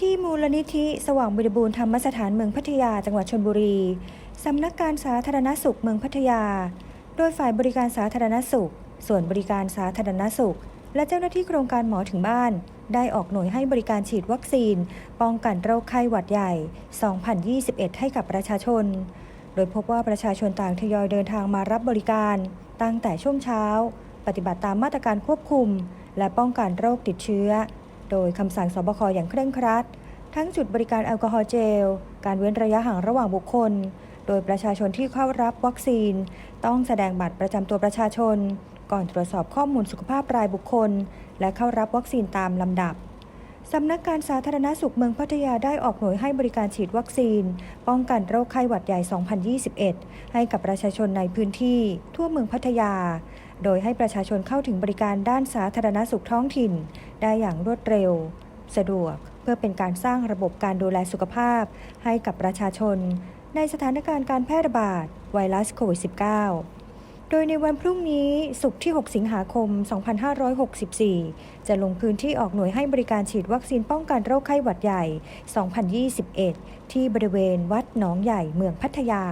ที่มูลนิธิสว่างบริบูรณ์ธรรมสถานเมืองพัทยาจังหวัดชลบุรี สำนักการสาธารณสุขเมืองพัทยา โดยฝ่ายบริการสาธารณสุข ส่วนบริการสาธารณสุข และเจ้าหน้าที่โครงการหมอถึงบ้าน ได้ออกหน่วยให้บริการฉีดวัคซีน ป้องกันโรคไข้หวัดใหญ่ 2021 ให้กับประชาชน โดยพบว่าประชาชนต่างทยอยเดินทางมารับบริการ ตั้งแต่ช่วงเช้า ปฏิบัติตามมาตรการควบคุม และป้องกันโรคติดเชื้อ โดยคำสั่งสบคอย่างเคร่งครัด ทั้งจุดบริการแอลกอฮอล์เจล การเว้นระยะห่างระหว่างบุคคล โดยประชาชนที่เข้ารับวัคซีน ต้องแสดงบัตรประจำตัวประชาชน ก่อนตรวจสอบข้อมูลสุขภาพรายบุคคล และเข้ารับวัคซีนตามลำดับสำนักการสาธารณสุขเมืองพัทยาได้ออกหน่วยให้บริการฉีดวัคซีน ป้องกันโรคไข้หวัดใหญ่ 2021 ให้กับประชาชนในพื้นที่ทั่วเมืองพัทยา โดยให้ประชาชนเข้าถึงบริการด้านสาธารณสุขท้องถิ่น ได้อย่างรวดเร็ว สะดวก เพื่อเป็นการสร้างระบบการดูแลสุขภาพ ให้กับประชาชน ในสถานการณ์การแพร่ระบาดไวรัสโควิด -19 โดยในวันพรุ่งนี้ศุกร์ที่ 6 สิงหาคม 2564 จะลงพื้นที่ออกหน่วยให้บริการฉีดวัคซีนป้องกันโรคไข้หวัดใหญ่ 2021 ที่บริเวณวัดหนองใหญ่เมืองพัทยา